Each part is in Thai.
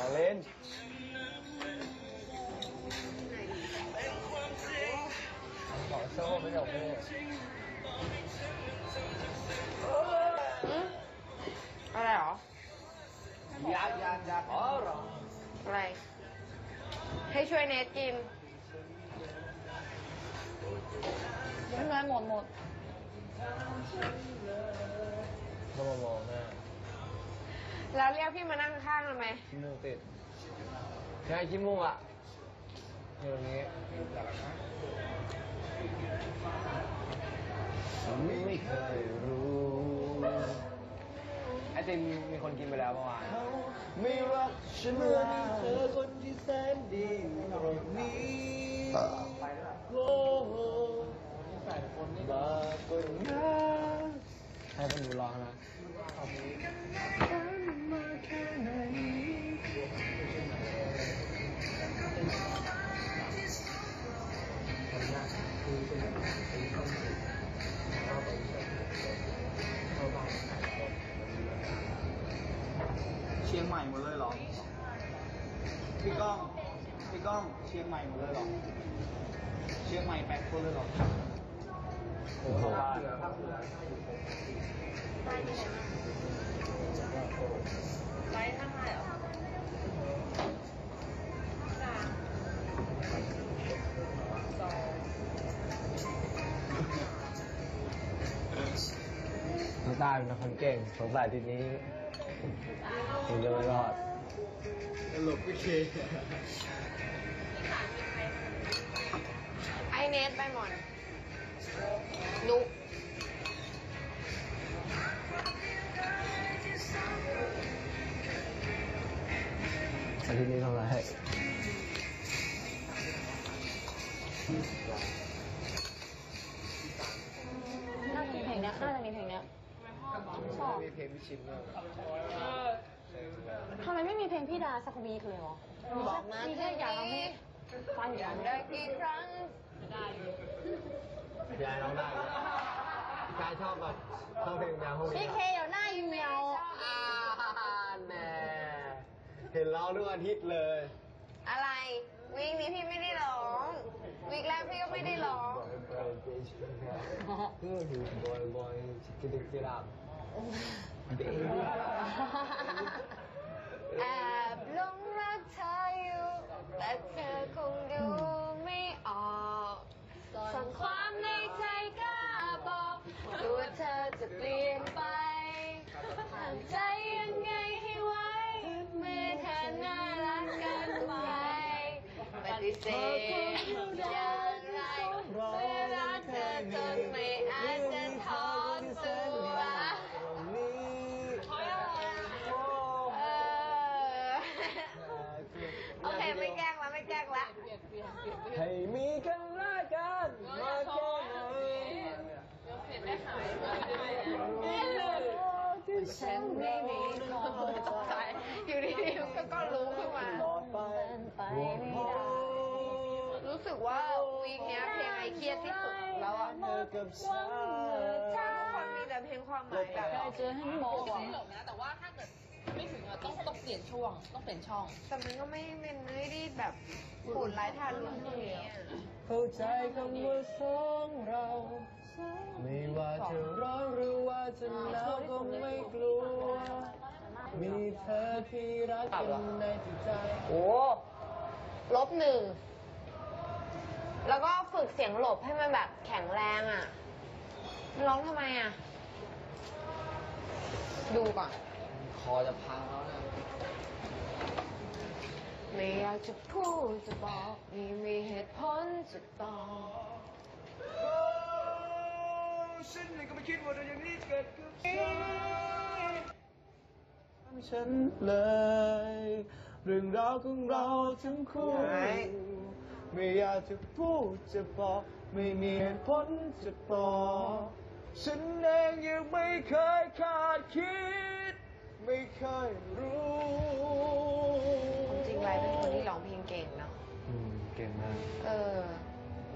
ล้อเล่นขอโซ่ไม่จบเลยอืมอะไรหรออยากอยากอยากขอร้องอะไร ให้ช่วยเนทกินไม่เป็นไรหมดหมดต้องมามองหน้า แล้วเรียกพี่มานั่งข้างทำไมขี้มูกติดใช่ขี้มูกอะอยู่ตรงนี้ฉันไม่เคยรู้ไอติมมีคนกินไปแล้วเมื่อวานไม่รักฉันเหมือนเธอคนที่แสนดีตรงนี้ เชียงใหม่หมดเลยเหรอ พี่ก้อง พี่ก้อง เชียงใหม่หมดเลยเหรอ เชียงใหม่แปดคนเลยเหรอผมเข้าบ้านไลฟ์ข้างในเหรอน้ำตาลเป็นคนเก่งสงสัยทีนี้ ผมจะไม่รอดตลกไม่เคไอเนทไปหมอนนุกอาทิตย์นี้ทำอะไร มีเพลงพิชิตด้วยทำไมไม่มีเพลงพี่ดาสักวีคเลยเหรอบอกมามีแค่อยากร้องให้ฟังอยู่แล้วได้กี่ครั้งพี่ไอ้ร้องได้ไหมพี่ไอ้ชอบแบบชอบเพลงแนวพวกนี้พี่เคเดี๋ยวหน้ายูเมียวอ่าแน่เห็นร้องทุกอาทิตย์เลยอะไร วีคนี้พี่ไม่ได้ร้อง วีคแรกพี่ก็ไม่ได้ร้องเอออยู่บอยบอยกินกินรับเด็ก แอบหลงรักเธออยู่ แต่เธอคงดูไม่ออกส่งความในใจกล้าบอกกลัวเธอจะเปลี่ยนไปทำใจยังไงให้ไว้เมื่อเธอน่ารักเกันไปปฏิเสธอย่างไรเมื่อรักเธอจนไม่อาจจะถอนตัว เออ โอเค ไม่แกล้งแล้วไม่แกล้งละ ให้มีกันละกันมาแค่ไห นฉันไม่มีคนตกใจอยู่ดีๆก็ก็รู้ขึ้นมาไปไม่ได้รู้สึกว่าวีคเนี้ยเพลงไอเครียดที่สุดแล้วอะเธอกับฉันถ้าทุกคนมีแต่เพลงความหมายแบบได้เจอให้โมอะนะแต่ว่าถ้าเกิดไม่ถึงอะต้องต้องเปลี่ยนช่วงต้องเปลี่ยนช่องแต่มันก็ไม่เป็นไม่ได้แบบโหดร้ายทารุณเลยอะเข้าใจคำว่าสองเราไม่ว่าจะร้อนหรือว่าจะหนาวก็ไม่กลัว มีเธอที่รักกันในจิตใจ โอ้ลบหนึ่ง แล้วก็ฝึกเสียงหลบให้มันแบบแข็งแรงอะมันร้องทำไมอะ ดูก่อน คอจะพังแล้วนะไม่อยากจะพูดจะบอกไม่มีเหตุผลจะบอก ฉันเองก็ไม่คิดว่าเรื่องอย่างนี้เกิดขึ้นฉันเลย เรื่องราวของเราทั้งคู่ไม่อยากจะพูดจะบอกไม่มีเหตุผลจะบอกฉันเองยังไม่เคยคาดคิด ไม่เคยรู้จริงๆไรเป็นคนที่ร้องเพลงเก่งเนาะอืมเก่งมาก เออ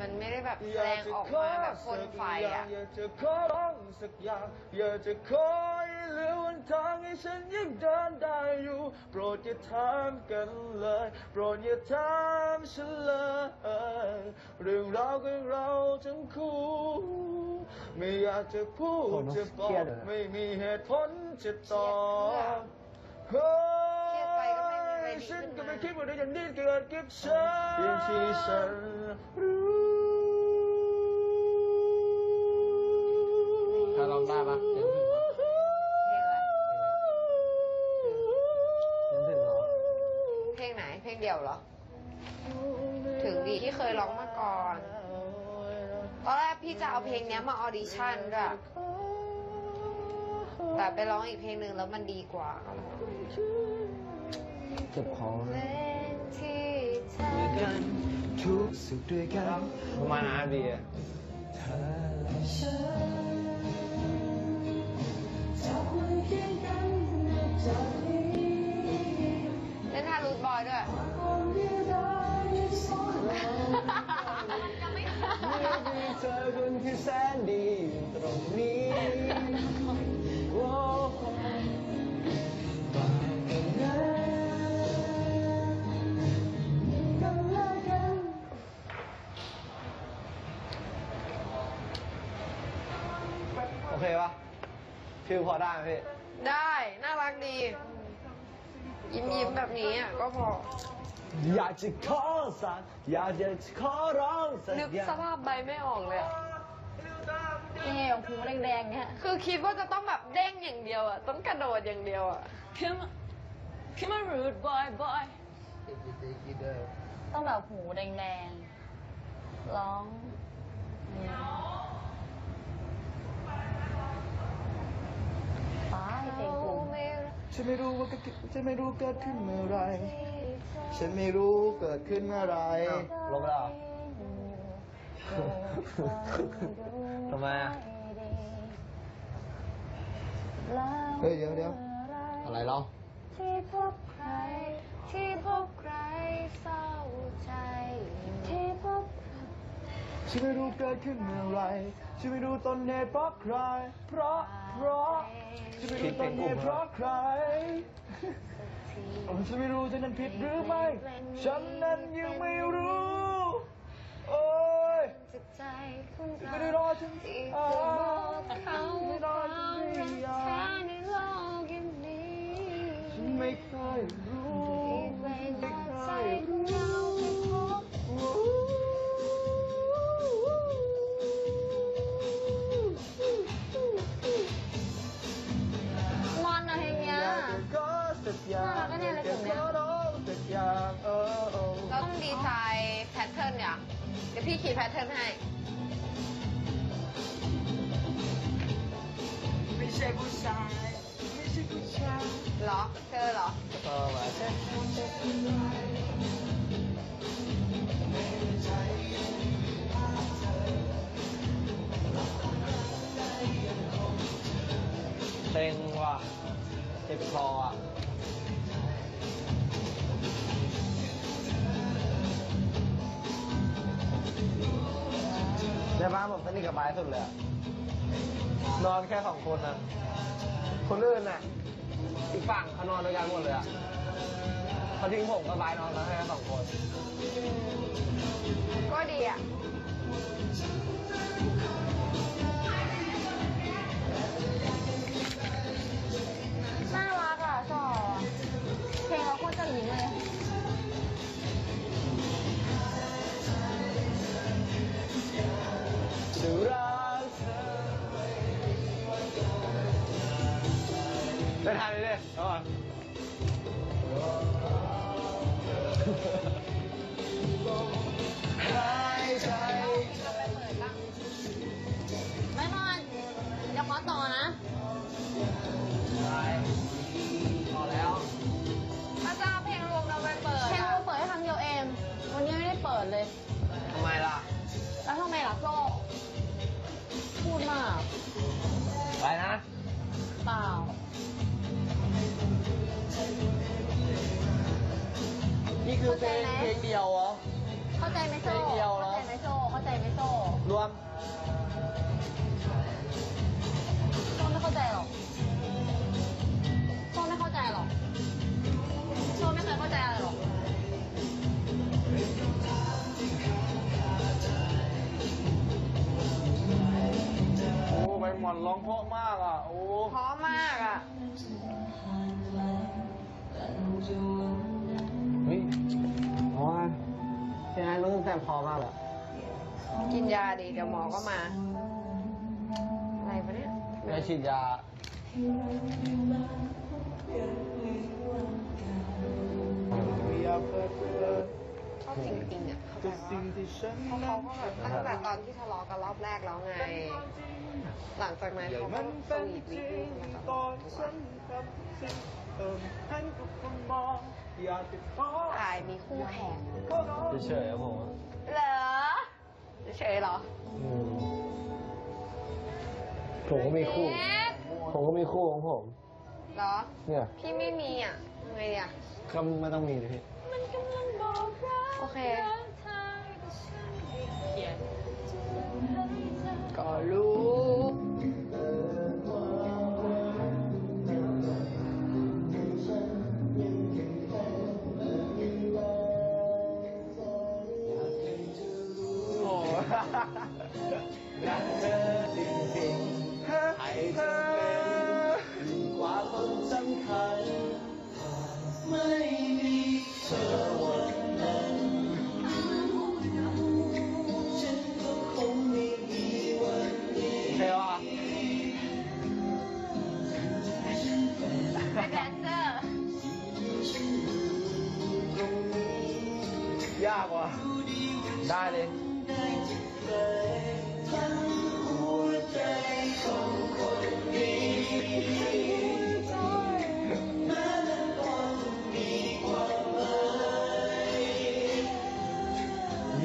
มันไม่ได้แบบแสดงออกมาแบบพ่นไฟอะ อยากจะขอร้องสักอย่าง อยากจะขอให้เหลือวันทางให้ฉันยังเดินได้อยู่ โปรดอย่าถามกันเลย โปรดอย่าถามฉันเลย เรื่องราวของเราทั้งคู่ ไม่อยากจะพูดจะบอกไม่มีเหตุผลจะตอบเฮ้ยเครียดไปก็ไม่มีอะไรดีฉันขึ้นก็ไม่คิดว่าเรื่องนี้เกิดกับฉันอย่างที่ฉันรู้ องได้ปะเสียงถึงปะเพลงอะไรเสียงถึงเหรอเพลงไหน เพลงเดียวเหรอ ถึงดีที่เคยร้องมาก่อนตอนแรกพี่จะเอาเพลงเนี้ยมาออดิชั่นด้วยแต่ไปร้องอีกเพลงหนึ่งแล้วมันดีกว่าเจ็บคอเพลงที่เธอด้วยกันทุกสุขด้วยกันประมาณนั้นดีอะเธอแเล่นท่ารูทบอยด้วยเมื่อมีเธอคนที่แสนดีอยู่ตรงนี้ ฟิลพอได้ไหมพี่ ได้น่ารักดียิ้มยิ้มๆแบบนี้อะก็พอ อยากจะขอสักอยากจะขอร้องสักนึกอย่างสภาพใบไม่ออกเลยอะนี่หูแดงๆเนี่ยคือคิดว่าจะต้องแบบเด้งอย่างเดียวอะ ต้องกระโดดอย่างเดียวอะขึ้นมาขึ้นมารูดบอยบอยต้องแบบหูแดงๆ ร้องป้ายเพลงกลุ่ม ฉันไม่รู้ว่าเกิดขึ้นฉันไม่รู้เกิดขึ้นเมื่อไหรฉันไม่รู้เกิดขึ้นเมื่อไหรลบแล้วเหรอทำไมอะเฮ้ยเดี๋ยวเดี๋ยวอะไรเหรอที่พบใครที่พบใครเศร้า ฉันไม่รู้เกิดขึ้นเมื่อไหรฉันไม่รู้ต้นเหตุเพราะใคร เพราะ เพราะฉันไม่รู้ต้นเหตุเพราะใคร ฉันไม่รู้จะนั้นผิดหรือไม่ ฉันนั้นยังไม่รู้ โอ้ยจิตใจของไม่เราได้รอฉันที่อ่าจะบอกเขาไม่ครอวามฉันรักไม่อยาแท้กในโลกอย่างนี้ฉันไม่เคยรู้ อเราต้องดีไซน์แพทเทิร์นเนี่ยเดี๋ยวพี่ขีดแพทเทิร์นให้ ไม่ใช่ผู้ชายไม่ใช่ผู้ชายเหรอเจอเหรอเออมาเต็งว่ะเจ็บคออะ บ้านผมสนิทกับบายสุดเลยอะนอนแค่สองคนนะคนอื่นน่ะอีกฝั่งเขานอนด้วยกันหมดเลยอะเขาทิ้งผมกับบายนอนกันแค่สองคน ดิเอาก่อนหายใจไม่มอนเดี๋ยวขอต่อนะไปพอแล้วถ้าจะเอาเพลงรวมเราไปเปิดเพลงอะเราเปิดให้ครั้งเดียวเองวันนี้ไม่ได้เปิดเลย ทำไมล่ะ แล้วทำไมล่ะโซ่พูดมาก ไปนะ เพลงเพลงเดียวเหรอ เข้าใจไหมโซ่เพลงเดียวเหรอ เข้าใจไหมโซ่เข้าใจไหมโซ่รวมโซ่ไม่เข้าใจหรอกโซ่ไม่เข้าใจหรอกโซ่ไม่เคยเข้าใจอะไรหรอกโอ้ใบหมอนร้องเพราะมากอะ โอ้ เพราะมากอะ พี่นายรู้สึกแต่พอมากเลยกินยาดีเดี๋ยวหมอก็มา อะไรปะเนี่ยแม่ฉีดยาอยากเปิดเผยชอบจริงๆอะเข้าใจกับสิ่งว่าที่ฉันเพราะเขาก็แบบตั้งแต่ตอนที่ทะเลาะกันรอบแรกแล้วไง หลังจากนั้นอย่าเขาก็มันสเป็นวีทจวีริทงมาตตลออดนทุกฉัวันนกับสิ่งเติมให้ทุกคนมองอยากจะขอ ตายมีคู่แข่งขอร้องเฉยๆครับผมเหรอเฉยๆเหรอ อืมผมก็มีคู่เน็กผมก็มีคู่ของผม เหรอ เนี่ยพี่ไม่มีอะทำไงอะ ก็ไม่ต้องมีเลยพี่ โอเคเขียนก็รู้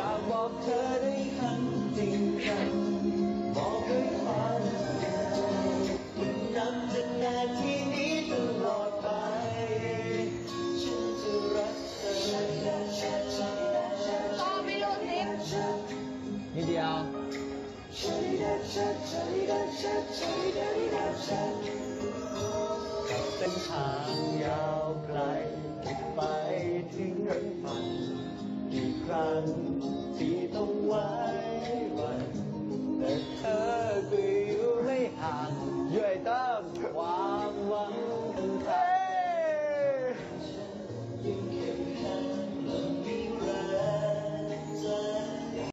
อยากบอกเธอได้คำจริงจังบอกด้วยความจริงใจมันนำจากนาทีนี้ตลอดไป ฉันจะรักเธอก็ไม่รู้ซิมนิดเดียวเส้นทางยาวไกลไปถึงฝันอีกครั้ง